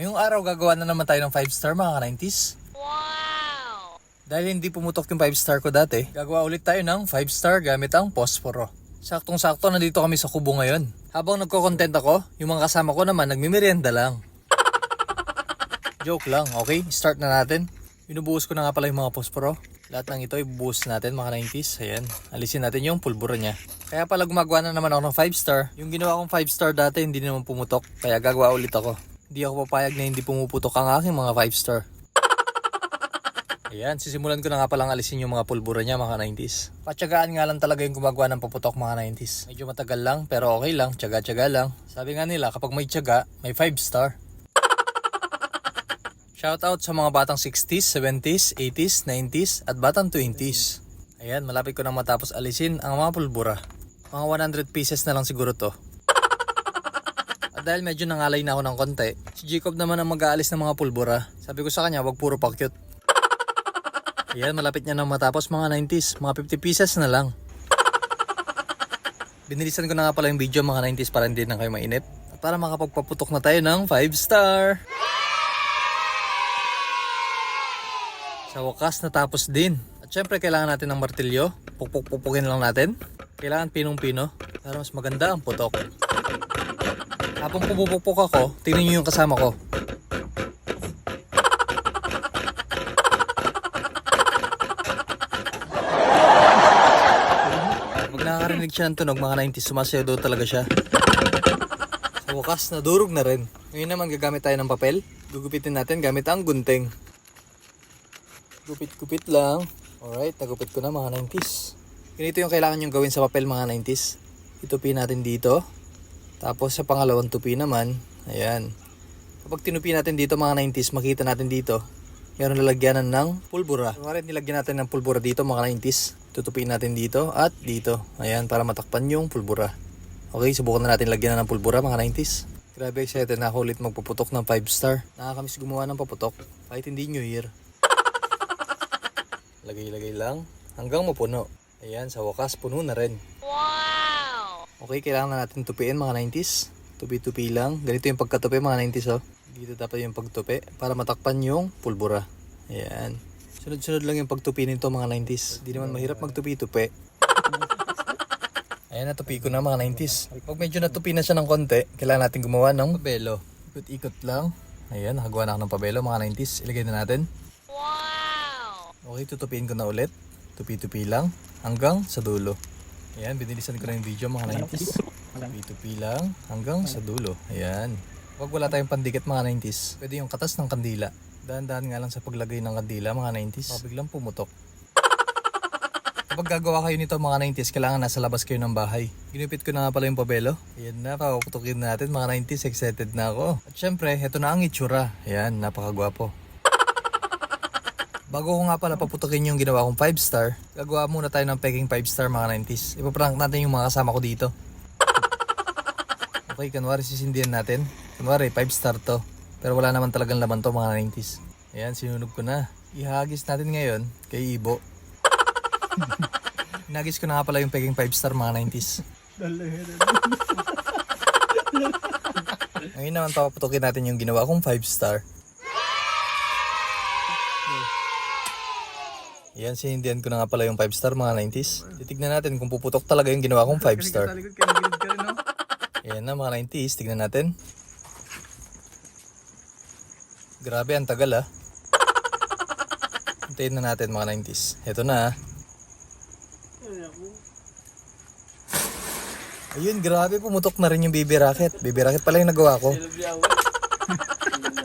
Ngayong araw gagawa na naman tayo ng 5 star mga ka-90s. Wow! Dahil hindi pumutok yung 5 star ko dati, gagawa ulit tayo ng 5 star gamit ang posporo. Saktong-sakto nandito kami sa kubo ngayon. Habang nagko-content ako, yung mga kasama ko naman nagmimerienda lang. Joke lang, okay? Start na natin. Binubuhos ko na nga pala yung mga posporo. Lahat ng ito ibubuhos natin mga 90s. Ayan, alisin natin yung pulbura niya. Kaya pala gumagawa na naman ako ng 5 star. Yung ginawa kong 5 star dati hindi naman pumutok. Kaya gagawa ulit ako. Hindi ako papayag na hindi pumuputok ang aking mga 5 star. Ayan, sisimulan ko na nga palang alisin yung mga pulbura niya mga 90s. Patyagaan nga lang talaga yung gumagawa ng paputok mga 90s. Medyo matagal lang pero okay lang, tyaga-tyaga lang. Sabi nga nila kapag may tyaga, may 5 star. Shoutout sa mga batang 60s, 70s, 80s, 90s at batang 20s. Ayan, malapit ko na matapos alisin ang mga pulbura. Mga 100 pieces na lang siguro to. At dahil medyo nangalay na ako ng konti, si Jacob naman ang mag-aalis ng mga pulbura. Sabi ko sa kanya, wag puro pakyut. Ayan, malapit niya na matapos mga 90s. Mga 50 pieces na lang. Binilisan ko na nga pala yung video mga 90s para hindi na kayo mainip. At para makapagpaputok na tayo ng 5 star. Sa wakas natapos din. At syempre kailangan natin ng martilyo. Pupuk-pupukin lang natin. Kailangan pinong-pino para mas maganda ang putok. Habang pupupukpuk ako, tingnan nyo yung kasama ko. Pag nakakarinig siya ng tunog, mga 90s, sumasayaw daw talaga siya. Sa wakas, nadurog na rin. Ngayon naman gagamit tayo ng papel. Gugupitin natin gamit ang gunting. Gupit-gupit lang. Alright, nagupit ko na mga 90s. Ganito yung kailangan yung gawin sa papel mga 90s. Itupi natin dito. Tapos sa pangalawang tupi naman, ayan. Kapag tinupi natin dito mga 90s, makita natin dito, meron lalagyanan ng pulbura. Kunwari nilagyan natin ng pulbura dito mga 90s. Tutupiin natin dito at dito. Ayan, para matakpan yung pulbura. Okay, subukan na natin lagyan na ng pulbura mga 90s. Grabe excited na ako ulit magpaputok ng 5 star. Nakakamiss gumawa ng paputok. Kahit hindi New Year. Lagay-lagay lang hanggang mapuno. Ayan, sa wakas puno na rin. Okay, kailangan na natin tupiin mga 90s. Tupi-tupi lang. Ganito yung pagkatupi mga 90s oh. Dito dapat yung pagtupi para matakpan yung pulbura. Ayan. Sunod-sunod lang yung pagtupi nito mga 90s. Di naman mahirap magtupi-tupi. Ayan, natupi ko na mga 90s. Pag medyo natupi na siya ng konti, kailangan natin gumawa ng pabelo. Ikot-ikot lang. Ayan, nakagawa na ako ng pabelo mga 90s. Ilagay na natin. Okay, tutupiin ko na ulit. Tupi-tupi lang hanggang sa dulo. Ayan, binilisan ko na yung video mga 90s. Tupi-tupi lang hanggang sa dulo. Ayan. Huwag wala tayong pandikit mga 90s. Pwede yung katas ng kandila. Dahan-dahan nga lang sa paglagay ng kandila mga 90s. Baka biglang pumutok. Kapag gagawa kayo nito mga 90s, kailangan nasa labas kayo ng bahay. Ginupit ko na nga pala yung pabelo. Ayan na, pakutukin natin mga 90s. Excited na ako. At syempre, heto na ang itsura. Ayan, napakagwapo. Bago ko nga pala paputukin yung ginawa kong 5 star, gagawa muna tayo ng peking 5 star mga 90s. Ipaprank natin yung mga kasama ko dito. Okay, kanwari sisindihan natin. Kanwari 5 star to. Pero wala naman talagang laman to mga 90s. Ayan, sinunog ko na. Ihagis natin ngayon kay Ibo. Hinagis ko na nga pala yung peking 5 star mga 90s. Ngayon naman papaputukin natin yung ginawa kong 5 star. Yan, sinindihan ko na nga pala yung 5 star mga 90s. Titignan natin kung puputok talaga yung ginawa kong 5 star. Yan na mga 90s, tignan natin. Grabe, ang tagal ah. Hintayin na natin mga 90s. Ito na ah. Ayun, grabe, pumutok na rin yung baby rocket. Baby rocket pala yung nagawa ko.